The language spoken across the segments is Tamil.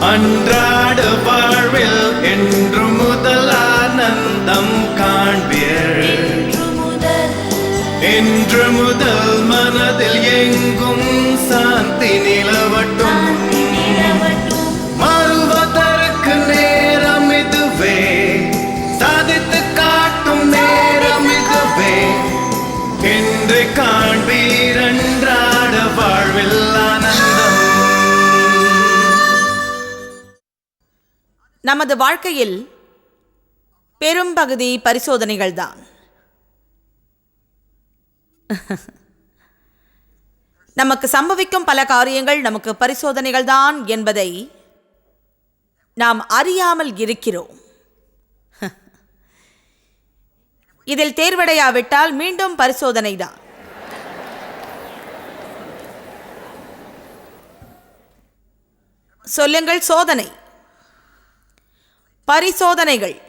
அன்றாட வாழ்வில் என்று முதல் ஆனந்தம் காண்பீர். என்று முதல் மனதில் எங்கும் சாந்தி நமது வாழ்க்கையில் பெரும்பகுதி பரிசோதனைகள்தான். நமக்கு சம்பவிக்கும் பல காரியங்கள் நமக்கு பரிசோதனைகள் தான் என்பதை நாம் அறியாமல் இருக்கிறோம். இதில் தேர்வடையாவிட்டால் மீண்டும் பரிசோதனை தான் சொல்லுங்கள் சோதனை. பரிசோதனைகள்.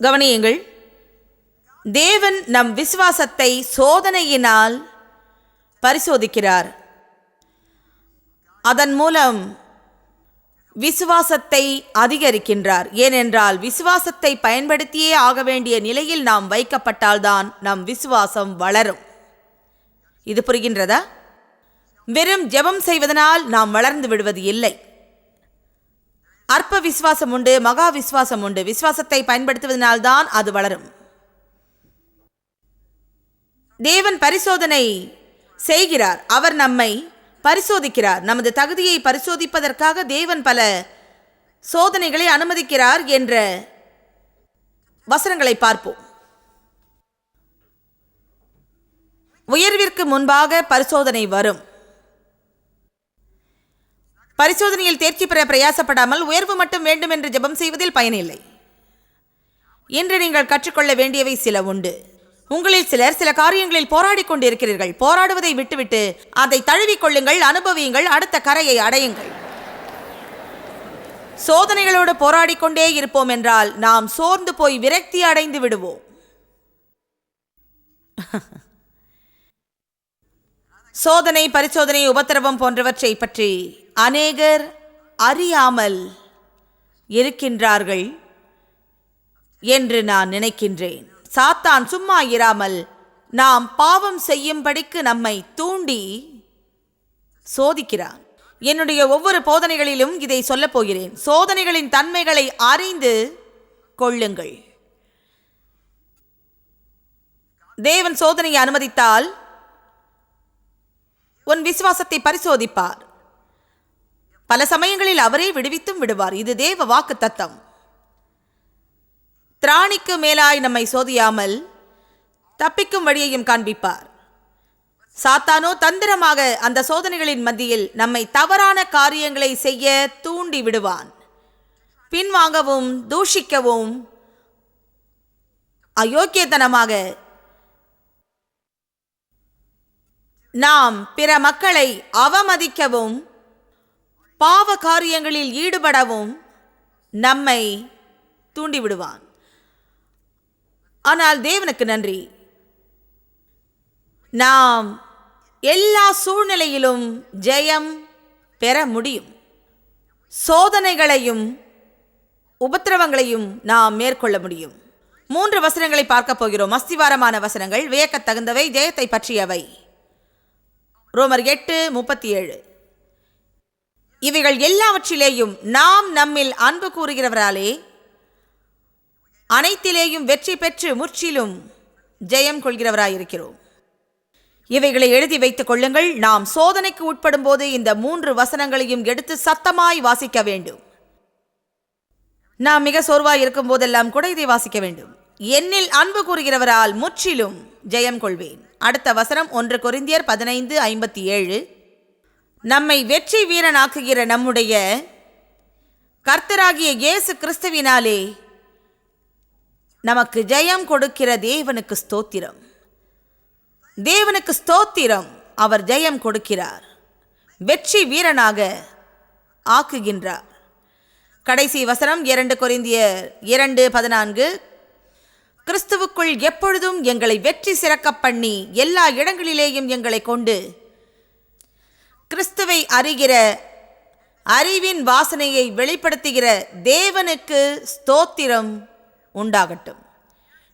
கவனியுங்கள் தேவன் நம் விசுவாசத்தை சோதனையினால் பரிசோதிக்கிறார். அதன் மூலம் விசுவாசத்தை அதிகரிக்கின்றார். ஏனென்றால் விசுவாசத்தை பயன்படுத்தியே ஆக வேண்டிய நிலையில் நாம் வைக்கப்பட்டால்தான் நம் விசுவாசம் வளரும். இது புரிகின்றதா? வெறும் ஜெபம் செய்வதனால் நாம் வளர்ந்து விடுவது இல்லை. அற்ப விசுவாசம் உண்டு மகா விசுவாசம் உண்டு விசுவாசத்தை பயன்படுத்துவதனால்தான் அது வளரும். தேவன் பரிசோதனை செய்கிறார். அவர் நம்மை பரிசோதிக்கிறார். நமது தகுதியை பரிசோதிப்பதற்காக தேவன் பல சோதனைகளை அனுமதிக்கிறார் என்ற வசனங்களை பார்ப்போம். உயர்விற்கு முன்பாக பரிசோதனை வரும். பரிசோதனையில் தேர்ச்சி பெற பிரயாசப்படாமல் உயர்வு மட்டும் வேண்டும் என்று ஜெபம் செய்வதில் பயனில்லை. இன்று நீங்கள் கற்றுக்கொள்ள வேண்டியவை சில உண்டு. உங்களில் சிலர் சில காரியங்களில் போராடி கொண்டிருக்கிறீர்கள். போராடுவதை விட்டுவிட்டு அதை தழுவிக் கொள்ளுங்கள் அனுபவியுங்கள் அடுத்த கரையை அடையுங்கள். சோதனைகளோடு போராடி கொண்டே இருப்போம் என்றால் நாம் சோர்ந்து போய் விரக்தி அடைந்து விடுவோம். சோதனை பரிசோதனை உபத்திரவம் போன்றவற்றை பற்றி அநேகர் அறியாமல் இருக்கின்றார்கள் என்று நான் நினைக்கின்றேன். சாத்தான் சும்மா இராமல் நாம் பாவம் செய்யும்படிக்கு நம்மை தூண்டி சோதிக்கிறான். என்னுடைய ஒவ்வொரு போதனைகளிலும் இதை சொல்லப் போகிறேன். சோதனைகளின் தன்மைகளை அறிந்து கொள்ளுங்கள். தேவன் சோதனையை அனுமதித்தால் உன் விசுவாசத்தை பரிசோதிப்பார். பல சமயங்களில் அவரே விடுவித்தும் விடுவார். இது தேவ வாக்கு தத்தம். திராணிக்கு மேலாய் நம்மை சோதியாமல் தப்பிக்கும் வழியையும் காண்பிப்பார். சாத்தானோ தந்திரமாக அந்த சோதனைகளின் மத்தியில் நம்மை தவறான காரியங்களை செய்ய தூண்டி விடுவான். பின்வாங்கவும் தூஷிக்கவும் அயோக்கியத்தனமாக நாம் பிற மக்களை அவமதிக்கவும் பாவ காரியங்களில் ஈடுபடவும் நம்மை தூண்டிவிடுவான். ஆனால் தேவனுக்கு நன்றி. நாம் எல்லா சூழ்நிலையிலும் ஜெயம் பெற முடியும். சோதனைகளையும் உபத்திரவங்களையும் நாம் மேற்கொள்ள முடியும். மூன்று வசனங்களை பார்க்க போகிறோம். அஸ்திவாரமான வசனங்கள் வியக்கத் தகுந்தவை ஜெயத்தை பற்றியவை. ரோமர் எட்டு முப்பத்தி ஏழு. இவைகள் எல்லாவற்றிலேயும் நாம் நம்மில் அன்பு கூறுகிறவராலே அனைத்திலேயும் வெற்றி பெற்று முற்றிலும் ஜெயம் கொள்கிறவராயிருக்கிறோம். இவைகளை எழுதி வைத்துக் கொள்ளுங்கள். நாம் சோதனைக்கு உட்படும் போது இந்த மூன்று வசனங்களையும் எடுத்து சத்தமாய் வாசிக்க வேண்டும். நாம் மிக சோர்வாய் இருக்கும் போதெல்லாம் கூட இதை வாசிக்க வேண்டும். என்னில் அன்பு கூறுகிறவரால் முற்றிலும் ஜெயம் கொள்வேன். அடுத்த வசனம் ஒன்று கொரிந்தியர் பதினைந்து ஐம்பத்தி ஏழு. நம்மை வெற்றி வீரனாக்குகிற நம்முடைய கர்த்தராகிய இயேசு கிறிஸ்துவினாலே நமக்கு ஜெயம் கொடுக்கிற தேவனுக்கு ஸ்தோத்திரம். தேவனுக்கு ஸ்தோத்திரம். அவர் ஜெயம் கொடுக்கிறார். வெற்றி வீரனாக ஆக்குகின்றார். கடைசி வசனம் இரண்டு குறைந்திய இரண்டு பதினான்கு. கிறிஸ்துவுக்குள் எப்பொழுதும் எங்களை வெற்றி சிறக்க பண்ணி எல்லா இடங்களிலேயும் எங்களை கொண்டு கிறிஸ்துவை அறிகிற அறிவின் வாசனையை வெளிப்படுத்துகிற தேவனுக்கு ஸ்தோத்திரம் உண்டாகட்டும்.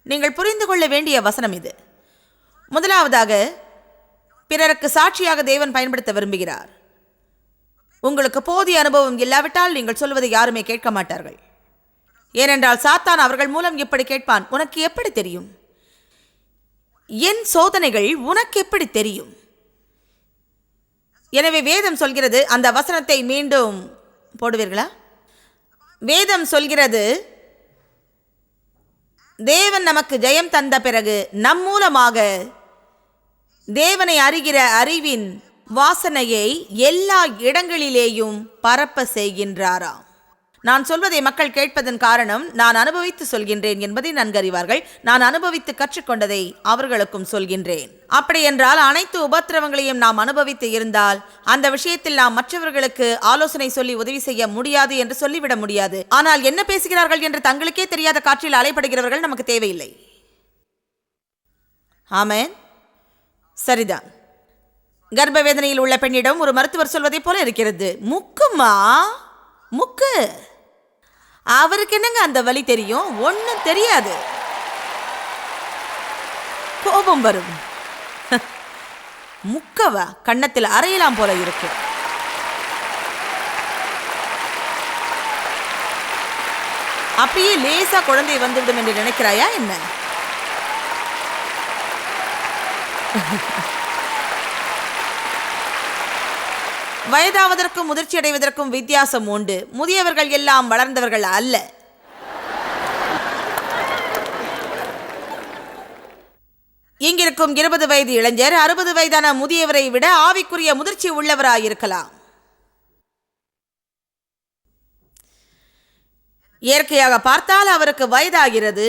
நீங்கள் புரிந்து கொள்ள வேண்டிய வசனம் இது. முதலாவதாக பிறருக்கு சாட்சியாக தேவன் பயன்படுத்த விரும்புகிறார். உங்களுக்கு போதிய அனுபவம் இல்லாவிட்டால் நீங்கள் சொல்வதை யாருமே கேட்க மாட்டார்கள். ஏனென்றால் சாத்தான் அவர்கள் மூலம் இப்படி கேட்பான் உனக்கு எப்படி தெரியும்? என் சோதனைகள் உனக்கு எப்படி தெரியும்? எனவே வேதம் சொல்கிறது அந்த வசனத்தை மீண்டும் போடுவீர்களா? வேதம் சொல்கிறது தேவன் நமக்கு ஜெயம் தந்த பிறகு நம் மூலமாக தேவனை அறிகிற அறிவின் வாசனையை எல்லா இடங்களிலேயும் பரப்ப செய்கின்றாராம். நான் சொல்வதை மக்கள் கேட்பதன் காரணம் நான் அனுபவித்து சொல்கின்றேன் என்பதை நன்கறிவார்கள். நான் அனுபவித்து கற்றுக்கொண்டதை அவர்களுக்கும் சொல்கின்றேன். அப்படி என்றால் அனைத்து உபத்திரவங்களையும் நாம் அனுபவித்து இருந்தால் அந்த விஷயத்தில் நாம் மற்றவர்களுக்கு ஆலோசனை சொல்லி உதவி செய்ய முடியாது என்று சொல்லிவிட முடியாது. ஆனால் என்ன பேசுகிறார்கள் என்று தங்களுக்கே தெரியாத காற்றில் அலைப்படுகிறவர்கள் நமக்கு தேவையில்லை. ஆமென். சரிதான். கர்ப்ப வேதனையில் உள்ள பெண்ணிடம் ஒரு மருத்துவர் சொல்வதைப் போல இருக்கிறது. முக்குமா? முக்கு. அவருக்கு என்னங்க அந்த வழி தெரியும்? ஒன்றும் தெரியாது. கோபம் வரும். முக்கவா கன்னத்தில் அறையலாம் போல இருக்கு. அப்பயே லேசா குழந்தை வந்துவிடும் என்று நினைக்கிறாயா என்ன? வயதாவதற்கும் முதிர்ச்சி அடைவதற்கும் வித்தியாசம் உண்டு. முதியவர்கள் எல்லாம் வளர்ந்தவர்கள் அல்ல. இங்கிருக்கும் இருபது வயது இளைஞர் அறுபது வயதான முதியவரை விட ஆவிக்குரிய முதிர்ச்சி உள்ளவராயிருக்கலாம். இயற்கையாக பார்த்தால் அவருக்கு வயதாகிறது.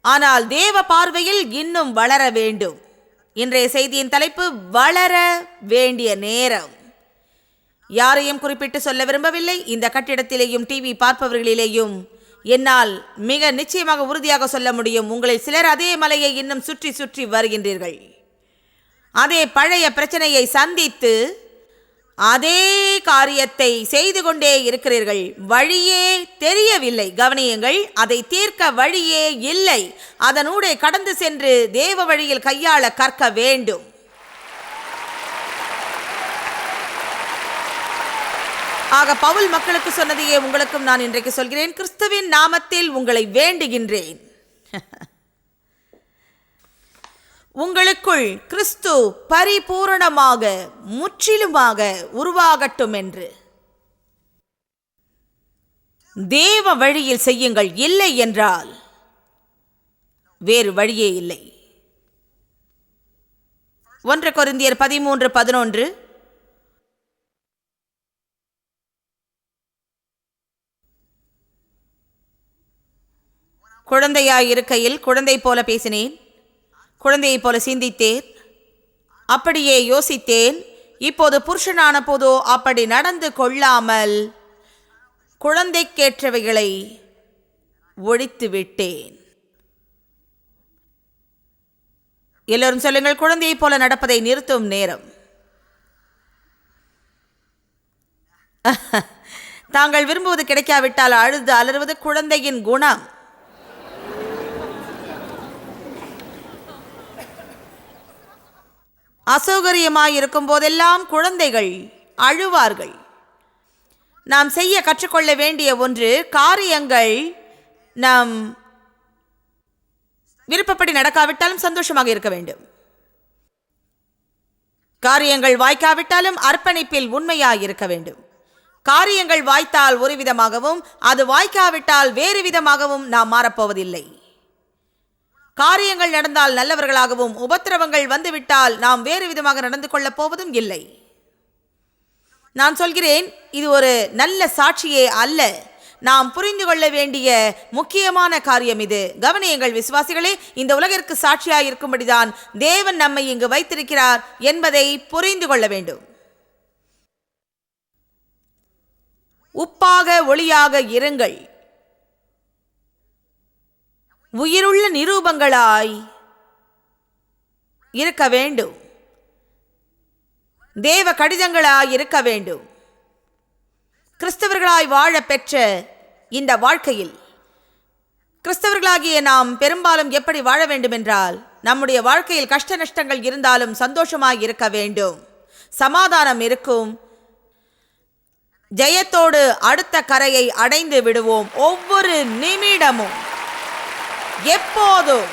ஆனால் தேவ பார்வையில் இன்னும் வளர வேண்டும். இன்றைய செய்தியின் தலைப்பு வளர வேண்டிய நேரம். யாரையும் குறிப்பிட்டு சொல்ல விரும்பவில்லை. இந்த கட்டிடத்திலேயும் டிவி பார்ப்பவர்களிலேயும் என்னால் மிக நிச்சயமாக உறுதியாக சொல்ல முடியும். உங்களில் சிலர் அதே மலையை இன்னும் சுற்றி சுற்றி வருகின்றீர்கள். அதே பழைய பிரச்சனையை சந்தித்து அதே காரியத்தை செய்து கொண்டே இருக்கிறீர்கள். வழியே தெரியவில்லை. கவனியுங்கள் அதை தீர்க்க வழியே இல்லை. அதனூடே கடந்து சென்று தேவ வழியில் கையாள கற்க வேண்டும். ஆக பவுல் மக்களுக்கு சொன்னதையே உங்களுக்கும் நான் இன்றைக்கு சொல்கிறேன். கிறிஸ்துவின் நாமத்தில் உங்களை வேண்டுகின்றேன். உங்களுக்குள் கிறிஸ்து பரிபூரணமாக முற்றிலுமாக உருவாகட்டும் என்று தேவ வழியில் செய்யுங்கள் இல்லை என்றால் வேறு வழியே இல்லை. ஒன்று கொரிந்தியர் பதிமூன்று பதினொன்று. குழந்தையாய் இருக்கையில் குழந்தை போல பேசினேன். குழந்தையைப் போல சிந்தித்தேன். அப்படியே யோசித்தேன். இப்போது புருஷனான போதோ அப்படி நடந்து கொள்ளாமல் குழந்தைக்கேற்றவைகளை ஒழித்து விட்டேன். எல்லோரும் சொல்லுங்கள் குழந்தையைப் போல நடப்பதை நிறுத்தும் நேரம். தாங்கள் விரும்புவது கிடைக்காவிட்டால் அழுது அலறுவது குழந்தையின் குணம். அசௌகரியமாயிருக்கும் போதெல்லாம் குழந்தைகள் அழுவார்கள். நாம் செய்ய கற்றுக்கொள்ள வேண்டிய ஒன்று காரியங்கள் நாம் விருப்பப்படி நடக்காவிட்டாலும் சந்தோஷமாக இருக்க வேண்டும். காரியங்கள் வாய்க்காவிட்டாலும் அர்ப்பணிப்பில் உண்மையாக இருக்க வேண்டும். காரியங்கள் வாய்த்தால் ஒரு விதமாகவும் அது வாய்க்காவிட்டால் வேறு விதமாகவும் நாம் மாறப்போவதில்லை. காரியங்கள் நடந்தால் நல்லவர்களாகவும் உபத்திரவங்கள் வந்துவிட்டால் நாம் வேறு விதமாக நடந்து கொள்ளப் போவதும் இல்லை. நான் சொல்கிறேன் இது ஒரு நல்ல சாட்சியே அல்ல. நாம் புரிந்து கொள்ள வேண்டிய முக்கியமான காரியம் இது. கவனியங்கள் விசுவாசிகளே இந்த உலகிற்கு சாட்சியாய் இருக்கும்படிதான் தேவன் நம்மை இங்கு வைத்திருக்கிறார் என்பதை புரிந்து கொள்ள வேண்டும். உப்பாக ஒளியாக இருங்கள். உயிருள்ள நிரூபங்களாய் இருக்க வேண்டும். தேவ கடிதங்களாய் இருக்க வேண்டும். கிறிஸ்தவர்களாய் வாழ பெற்ற இந்த வாழ்க்கையில் கிறிஸ்தவர்களாகிய நாம் பெரும்பாலும் எப்படி வாழ வேண்டும் என்றால் நம்முடைய வாழ்க்கையில் கஷ்ட நஷ்டங்கள் இருந்தாலும் சந்தோஷமாய் இருக்க வேண்டும். சமாதானம் இருக்கும். ஜெயத்தோடு அடுத்த கரையை அடைந்து விடுவோம். ஒவ்வொரு நிமிடமும். எப்போதும்.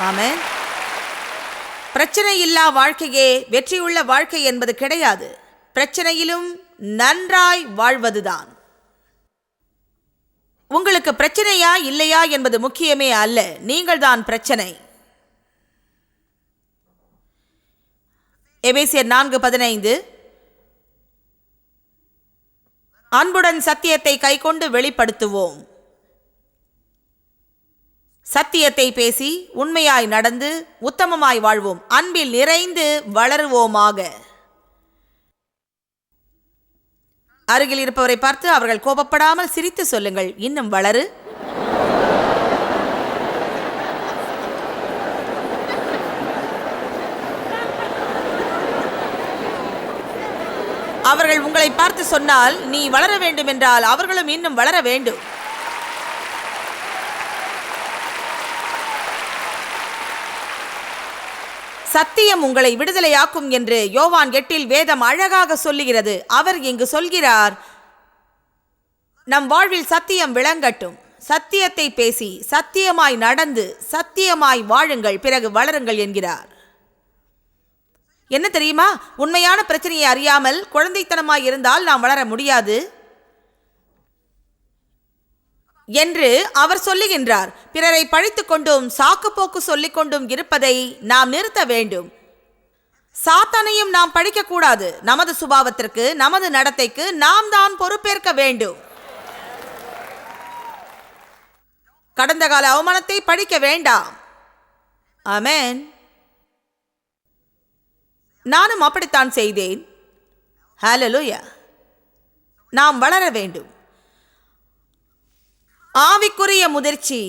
ஆமென். பிரச்சனை இல்லா வாழ்க்கையே வெற்றியுள்ள வாழ்க்கை என்பது கிடையாது. பிரச்சனையிலும் நன்றாய் வாழ்வதுதான். உங்களுக்கு பிரச்சனையா இல்லையா என்பது முக்கியமே அல்ல. நீங்கள் தான் பிரச்சனை. எபேசியர் நான்கு பதினைந்து. அன்புடன் சத்தியத்தை கைக்கொண்டு வெளிப்படுத்துவோம். சத்தியத்தை பேசி உண்மையாய் நடந்து உத்தமமாய் வாழ்வோம். அன்பில் நிறைந்து வளருவோமாக. அருகில் இருப்பவரை பார்த்து அவர்கள் கோபப்படாமல் சிரித்து சொல்லுங்கள். இன்னும் வளரு. அவர்கள் உங்களை பார்த்து சொன்னால் நீ வளர வேண்டும் என்றால் அவர்களும் இன்னும் வளர வேண்டும். சத்தியம் உங்களை விடுதலையாக்கும் என்று யோவான் எட்டில் வேதம் அழகாக சொல்லுகிறது. அவர் இங்கு சொல்கிறார் நம் வாழ்வில் சத்தியம் விளங்கட்டும். சத்தியத்தை பேசி சத்தியமாய் நடந்து சத்தியமாய் வாழுங்கள் பிறகு வளருங்கள் என்கிறார். என்ன தெரியுமா? உண்மையான பிரச்சனையை அறியாமல் குழந்தைத்தனமாய் இருந்தால் நாம் வளர முடியாது. என்று அவர் சொல்லுகின்றார். பிறரை பழித்துக் கொண்டும் சாக்குப்போக்கு சொல்லிக் கொண்டும் இருப்பதை நாம் நிறுத்த வேண்டும். சாத்தானையும் நாம் பழிக்கக்கூடாது. நமது சுபாவத்திற்கு நமது நடத்தைக்கு நாம் தான் பொறுப்பேற்க வேண்டும். கடந்த கால அவமானத்தை படிக்க வேண்டாம். அமேன் நானும் அப்படித்தான் செய்தேன். ஹalleluya நாம் வளர வேண்டும். ஆவிக்குரிய முதிர்ச்சி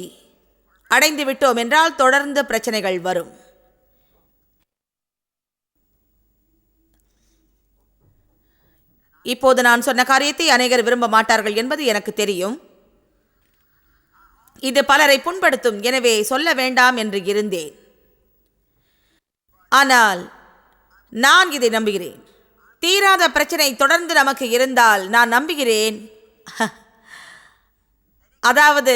அடைந்து விட்டோம் என்றால் தொடர்ந்து பிரச்சனைகள் வரும். இப்போது நான் சொன்ன காரியத்தை அநேகர் விரும்ப மாட்டார்கள் என்பது எனக்கு தெரியும். இது பலரை புண்படுத்தும். எனவே சொல்ல வேண்டாம் என்று இருந்தேன். ஆனால் நான் இதை நம்புகிறேன். தீராத பிரச்சனை தொடர்ந்து நமக்கு இருந்தால் நான் நம்புகிறேன். அதாவது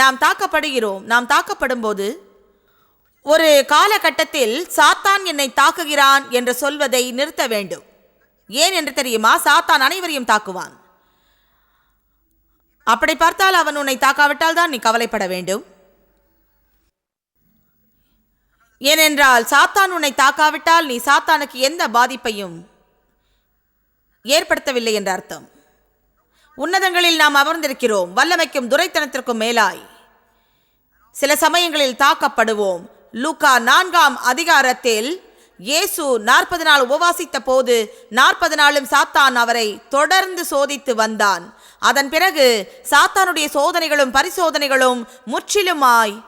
நாம் தாக்கப்படுகிறோம் நாம் தாக்கப்படும் போது ஒரு காலகட்டத்தில் சாத்தான் என்னை தாக்குகிறான் என்று சொல்வதை நிறுத்த வேண்டும். ஏன் என்று தெரியுமா? சாத்தான் அனைவரையும் தாக்குவான். அப்படி பார்த்தால் அவன் உன்னை தாக்காவிட்டால் தான் நீ கவலைப்பட வேண்டும். ஏனென்றால் சாத்தான் உன்னை தாக்காவிட்டால் நீ சாத்தானுக்கு எந்த பாதிப்பையும் ஏற்படுத்தவில்லை என்ற அர்த்தம். உன்னதங்களில் நாம் அமர்ந்திருக்கிறோம். வல்லமைக்கும் துரைத்தனத்திற்கும் மேலாய். சில சமயங்களில் தாக்கப்படுவோம். லூக்கா நான்காம் அதிகாரத்தில் இயேசு நாற்பது நாள் உபவாசித்த போது நாற்பது நாளும் சாத்தான் அவரை தொடர்ந்து சோதித்து வந்தான். அதன் பிறகு சாத்தானுடைய சோதனைகளும் பரிசோதனைகளும் முற்றிலுமாய்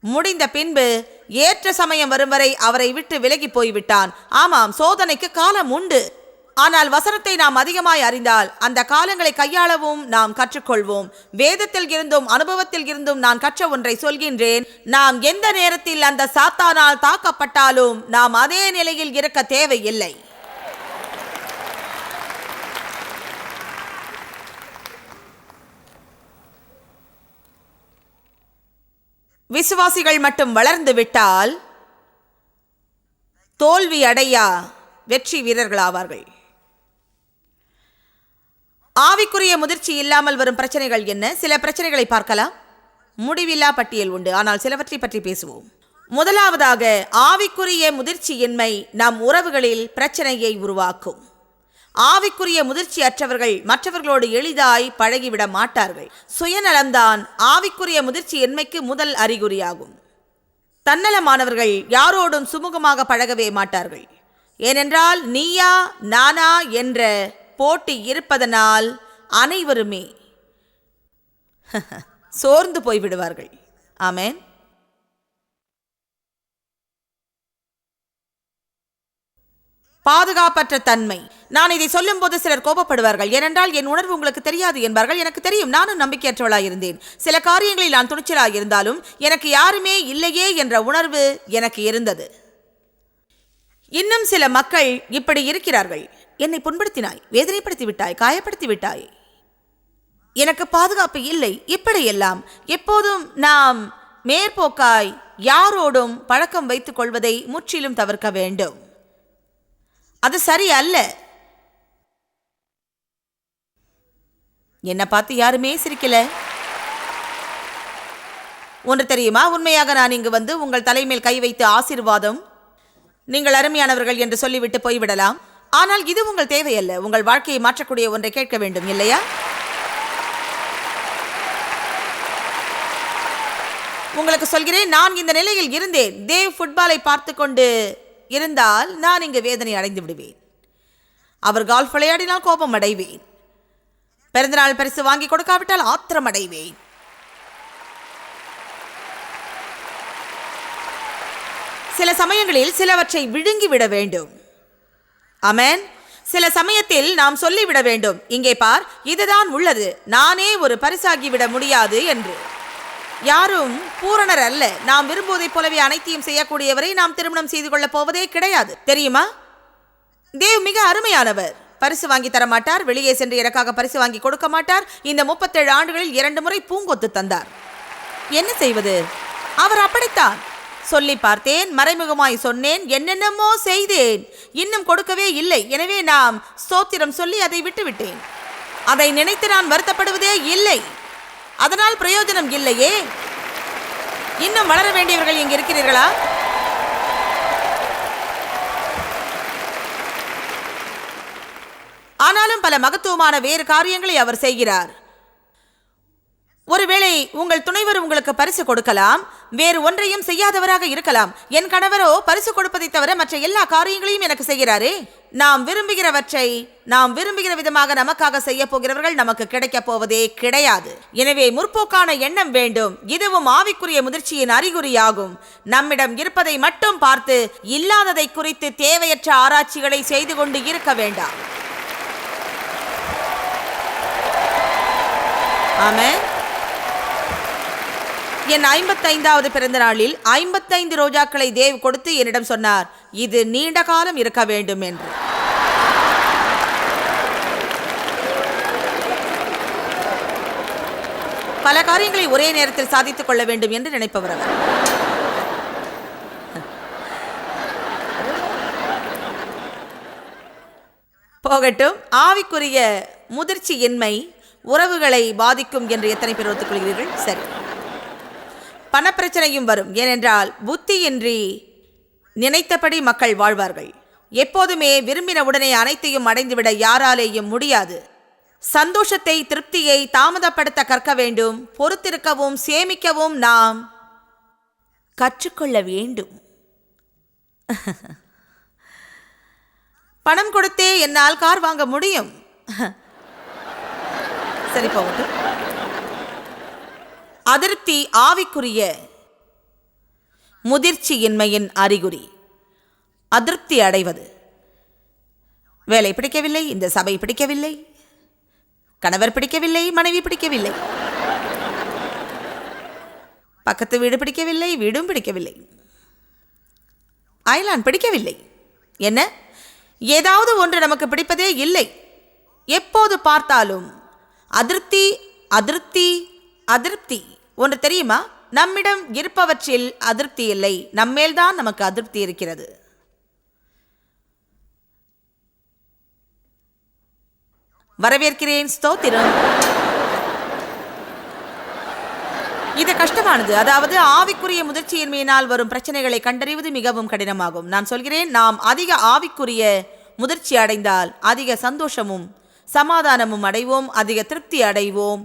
முடிந்த பின்பு ஏற்ற சமயம் வரும் வரை அவரை விட்டு விலகி போய்விட்டான். ஆமாம் சோதனைக்கு காலம் உண்டு. ஆனால் வசனத்தை நாம் அதிகமாய் அறிந்தால் அந்த காலங்களை கையாளவும் நாம் கற்றுக்கொள்வோம். வேதத்தில் இருந்தும் அனுபவத்தில் இருந்தும் நான் கற்ற ஒன்றை சொல்கின்றேன். நாம் எந்த நேரத்தில் அந்த சாத்தானால் தாக்கப்பட்டாலும் நாம் அதே நிலையில் இருக்க தேவையில்லை. விசுவாசிகள் மட்டும் வளர்ந்து விட்டால் தோல்வி அடையா வெற்றி வீரர்களாவார்கள். ஆவிக்குரிய முதிர்ச்சி இல்லாமல் வரும் பிரச்சனைகள் என்ன? சில பிரச்சனைகளை பார்க்கலாம். முடிவில்லா பட்டியல் உண்டு. ஆனால் சிலவற்றை பற்றி பேசுவோம். முதலாவதாக ஆவிக்குரிய முதிர்ச்சியின்மை நம் உறவுகளில் பிரச்சனையை உருவாக்கும். ஆவிக்குரிய முதிர்ச்சி அற்றவர்கள் மற்றவர்களோடு எளிதாய் பழகிவிட மாட்டார்கள். சுயநலம்தான் ஆவிக்குரிய முதிர்ச்சி இன்மைக்கு முதல் அறிகுறியாகும். தன்னலமானவர்கள் யாரோடும் சுமூகமாக பழகவே மாட்டார்கள். ஏனென்றால் நீயா நானா என்ற போட்டி இருப்பதனால் அனைவருமே சோர்ந்து போய்விடுவார்கள். ஆமேன். பாதுகாப்பற்ற தன்மை. நான் இதை சொல்லும் போது சிலர் கோபப்படுவார்கள். ஏனென்றால் என் உணர்வு உங்களுக்கு தெரியாது என்பார்கள். எனக்கு தெரியும். நானும் நம்பிக்கையற்றவளாக இருந்தேன். சில காரியங்களில் நான் துணிச்சலாக இருந்தாலும் எனக்கு யாருமே இல்லையே என்ற உணர்வு எனக்கு இருந்தது. இன்னும் சில மக்கள் இப்படி இருக்கிறார்கள். என்னை புண்படுத்தினாய் வேதனைப்படுத்தி விட்டாய் காயப்படுத்தி விட்டாய் எனக்கு பாதுகாப்பு இல்லை இப்படியெல்லாம். எப்போதும் நாம் மேற்போக்காய் யாரோடும் பழக்கம் வைத்துக் கொள்வதை முற்றிலும் தவிர்க்க வேண்டும். அது சரி அல்ல. பார்த்து யாருமே சிரிக்கல. ஒன்று தெரியுமா? உண்மையாக நான் இங்கு வந்து உங்கள் தலைமேல் கை வைத்து ஆசீர்வாதம் நீங்கள் அருமையானவர்கள் என்று சொல்லிவிட்டு போய்விடலாம். ஆனால் இது உங்கள் தேவையல்ல. உங்கள் வாழ்க்கையை மாற்றக்கூடிய ஒன்றை கேட்க வேண்டும் இல்லையா? உங்களுக்கு சொல்கிறேன் நான் இந்த நிலையில் இருந்தேன். தேவ் ஃபுட்பாலை பார்த்து கொண்டு இருந்தால் நான் இங்கு வேதனை அடைந்து விடுவேன். அவர் கால்ஃப் விளையாடினால் கோபம் அடைவேன். பிறந்தநாள் பரிசு வாங்கி கொடுக்காவிட்டால் ஆத்திரம் அடைவேன். சில சமயங்களில் சிலவற்றை விழுங்கி விட வேண்டும். அமேன் சில சமயத்தில் நாம் சொல்லிவிட வேண்டும். இங்கே பார் இதுதான் உள்ளது. நானே ஒரு பரிசாகி விட முடியாது என்று. யாரும் பூரணர் அல்ல. நாம் விரும்புவதைப் போலவே அனைத்தையும் செய்யக்கூடியவரை நாம் திருமணம் செய்து கொள்ளப் போவதே கிடையாது. தெரியுமா? தேவ் மிக அருமையானவர். பரிசு வாங்கி தர மாட்டார். வெளியே சென்று எனக்காக பரிசு வாங்கி கொடுக்க மாட்டார். இந்த முப்பத்தேழு ஆண்டுகளில் இரண்டு முறை பூங்கொத்து தந்தார். என்ன செய்வது? அவர் அப்படித்தான். சொல்லி பார்த்தேன் மறைமுகமாய் சொன்னேன் என்னென்னமோ செய்தேன் இன்னும் கொடுக்கவே இல்லை. எனவே நாம் ஸ்தோத்திரம் சொல்லி அதை விட்டுவிட்டேன். அதை நினைத்து நான் வருத்தப்படுவதே இல்லை. அதனால் பிரயோஜனம் இல்லையே. இன்னும் வளர வேண்டியவர்கள் இங்கே இருக்கிறீர்களா? ஆனாலும் பல மகத்துவமான வேறு காரியங்களை அவர் செய்கிறார். ஒருவேளை உங்கள் துணைவர் உங்களுக்கு பரிசு கொடுக்கலாம் வேறு ஒன்றையும் செய்யாதவராக இருக்கலாம். என் கணவரோ பரிசு கொடுப்பதை தவிர மற்ற எல்லா காரியங்களையும் எனக்கு செய்கிறாரே? நாம் விரும்புகிறவற்றை நாம் விரும்புகிற விதமாக நமக்காக செய்ய போகிறவர்கள் நமக்கு கிடைக்கப் போவதே கிடையாது. எனவே முற்போக்கான எண்ணம் வேண்டும். இதுவும் ஆவிக்குரிய முதிர்ச்சியின் அறிகுறியாகும். நம்மிடம் இருப்பதை மட்டும் பார்த்து இல்லாததை குறித்து தேவையற்ற ஆராய்ச்சிகளை செய்து கொண்டு இருக்க வேண்டாம். ஆமாம் என் ஐம்பத்தைந்தாவது பிறந்த நாளில் ஐம்பத்தைந்து ரோஜாக்களை தேவ் கொடுத்து என்னிடம் சொன்னார். இது நீண்ட காலம் இருக்க வேண்டும் என்று. பல காரியங்களை ஒரே நேரத்தில் சாதித்துக் கொள்ள வேண்டும் என்று நினைப்பவர் அவர். போகட்டும். ஆவிக்குரிய முதிர்ச்சியின்மை உறவுகளை பாதிக்கும் என்று எத்தனை பேர் ஒத்துக்கொள்கிறீர்கள்? சரி. பணப்பிரச்சனையும் வரும். ஏனென்றால் புத்தியின்றி நினைத்தபடி மக்கள் வாழ்வார்கள். எப்போதுமே விரும்பின உடனே அனைத்தையும் அடைந்துவிட யாராலேயும் முடியாது. சந்தோஷத்தை திருப்தியை தாமதப்படுத்த கற்க வேண்டும். பொறுத்திருக்கவும் சேமிக்கவும் நாம் கற்றுக்கொள்ள வேண்டும். பணம் கொடுத்தே என்னால் கார் வாங்க முடியும். சரி போகட்டும். அதிருப்தி ஆவிக்குரிய முதிர்ச்சியின்மையின் அறிகுறி. அதிருப்தி அடைவது. வேலை பிடிக்கவில்லை இந்த சபை பிடிக்கவில்லை கணவர் பிடிக்கவில்லை மனைவி பிடிக்கவில்லை. பக்கத்து வீடு பிடிக்கவில்லை வீடும் பிடிக்கவில்லை. அயலான் பிடிக்கவில்லை. என்ன? ஏதாவது ஒன்று நமக்கு பிடிப்பதே இல்லை. எப்போது பார்த்தாலும் அதிருப்தி அதிருப்தி அதிருப்தி. ஒன்று தெரியுமா? நம்மிடம் இருப்பவற்றில் அதிருப்தி இல்லை. நம்மேல்தான் நமக்கு அதிருப்தி இருக்கிறது. வரவேற்கிறேன். ஸ்தோத்திரம். இது கஷ்டமானது. அதாவது ஆவிக்குரிய முதிர்ச்சியின்மையினால் வரும் பிரச்சனைகளை கண்டறிவது மிகவும் கடினமாகும். நான் சொல்கிறேன் நாம் அதிக ஆவிக்குரிய முதிர்ச்சி அடைந்தால் அதிக சந்தோஷமும் சமாதானமும் அடைவோம் அதிக திருப்தி அடைவோம்.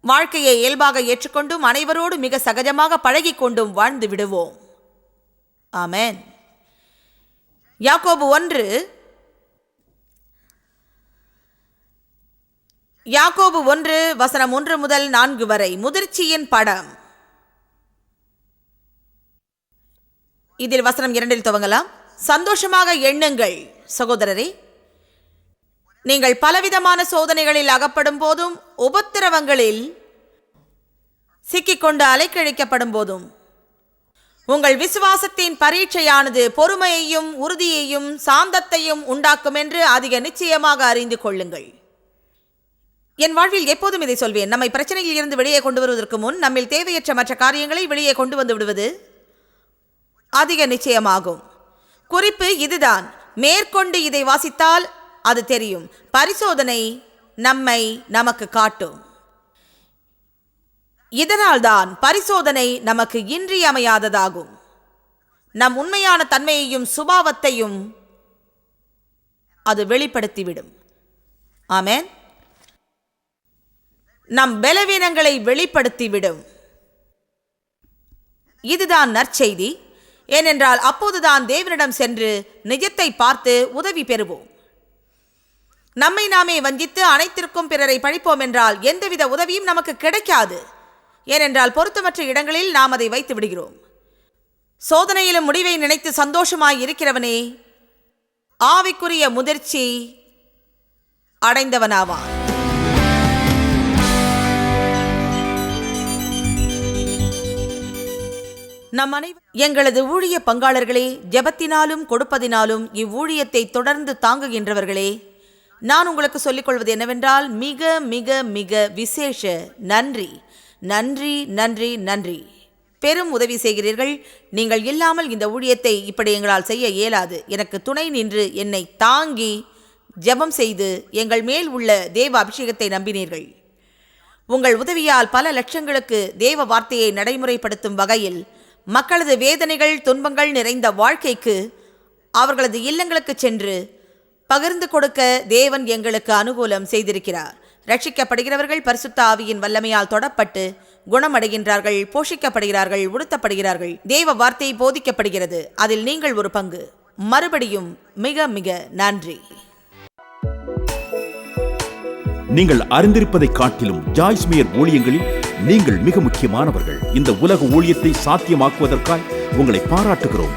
வாழ்க்கையை இயல்பாக ஏற்றுக்கொண்டும் அனைவரோடு மிக சகஜமாக பழகி கொண்டும் வாழ்ந்து விடுவோம். ஆமேன். யாக்கோபு ஒன்று. யாக்கோபு ஒன்று வசனம் ஒன்று முதல் நான்கு வரை. முதிர்ச்சியின் படம். இதில் வசனம் இரண்டில் துவங்கலாம். சந்தோஷமாக எண்ணுங்கள். சகோதரரே நீங்கள் பலவிதமான சோதனைகளில் அகப்படும் போதும் உபத்திரவங்களில் சிக்கிக்கொண்டு அலைக்கழிக்கப்படும் போதும். உங்கள் விசுவாசத்தின் பரீட்சையானது பொறுமையையும் உறுதியையும் சாந்தத்தையும் உண்டாக்கும் என்று அதிக நிச்சயமாக அறிந்து கொள்ளுங்கள். என் வாழ்வில் எப்போதும் இதை சொல்வேன். நம்மை பிரச்சனையில் இருந்து வெளியே கொண்டு வருவதற்கு முன் நம்மில் தேவையற்ற மற்ற காரியங்களை வெளியே கொண்டு வந்து விடுவது அதிக நிச்சயமாகும். குறிப்பு இதுதான். மேற்கொண்டு இதை வாசித்தால் அது தெரியும். பரிசோதனை நம்மை நமக்கு காட்டும். இதனால்தான் பரிசோதனை நமக்கு இன்றியமையாததாகும். நம் உண்மையான தன்மையையும் சுபாவத்தையும் அது வெளிப்படுத்திவிடும். ஆமேன். நம் பலவீனங்களை வெளிப்படுத்திவிடும். இதுதான் நற்செய்தி. ஏனென்றால் அப்போதுதான் தேவனிடம் சென்று நிஜத்தை பார்த்து உதவி பெறுவோம். நம்மை நாமே வஞ்சித்து அனைத்திற்கும் பிறரை பழிப்போம் என்றால் எந்தவித உதவியும் நமக்கு கிடைக்காது. ஏனென்றால் பொருத்தமற்ற இடங்களில் நாம் அதை வைத்து விடுகிறோம். சோதனையிலும் முடிவை நினைத்து சந்தோஷமாய் இருக்கிறவனே ஆவிக்குரிய முதிர்ச்சி அடைந்தவனாவான். நம் அனைவரும் எங்களது ஊழிய பங்காளர்களே ஜெபத்தினாலும் கொடுப்பதினாலும் இவ்வூழியத்தை தொடர்ந்து தாங்குகின்றவர்களே நான் உங்களுக்கு சொல்லிக்கொள்வது என்னவென்றால் மிக மிக மிக விசேஷ நன்றி. நன்றி நன்றி நன்றி. பெரும் உதவி செய்கிறீர்கள். நீங்கள் இல்லாமல் இந்த ஊழியத்தை இப்படி எங்களால் செய்ய இயலாது. எனக்கு துணை நின்று என்னை தாங்கி ஜெபம் செய்து எங்கள் மேல் உள்ள தேவ அபிஷேகத்தை நம்பினீர்கள். உங்கள் உதவியால் பல லட்சங்களுக்கு தேவ வார்த்தையை நடைமுறைப்படுத்தும் வகையில் மக்களது வேதனைகள் துன்பங்கள் நிறைந்த வாழ்க்கைக்கு அவர்களது இல்லங்களுக்கு சென்று பகிர்ந்து கொடுக்க தேவன் எங்களுக்கு அனுகூலம் செய்திருக்கிறார். ரட்சிக்கப்படுகிறவர்கள் பரிசுத்த ஆவியின் வல்லமையால் தொடப்பட்டு குணமடைகின்றார்கள் போஷிக்கப்படுகிறார்கள் உடுத்தப்படுகிறார்கள். தேவ வார்த்தை போதிக்கப்படுகிறது. அதில் நீங்கள் ஒரு பங்கு. மறுபடியும் மிக மிக நன்றி. நீங்கள் அறிந்திருப்பதை காட்டிலும் ஜாய்ஸ்மியர் ஊழியங்களில் நீங்கள் மிக முக்கியமானவர்கள். இந்த உலக ஊழியத்தை சாத்தியமாக்குவதற்காய் உங்களை பாராட்டுகிறோம்.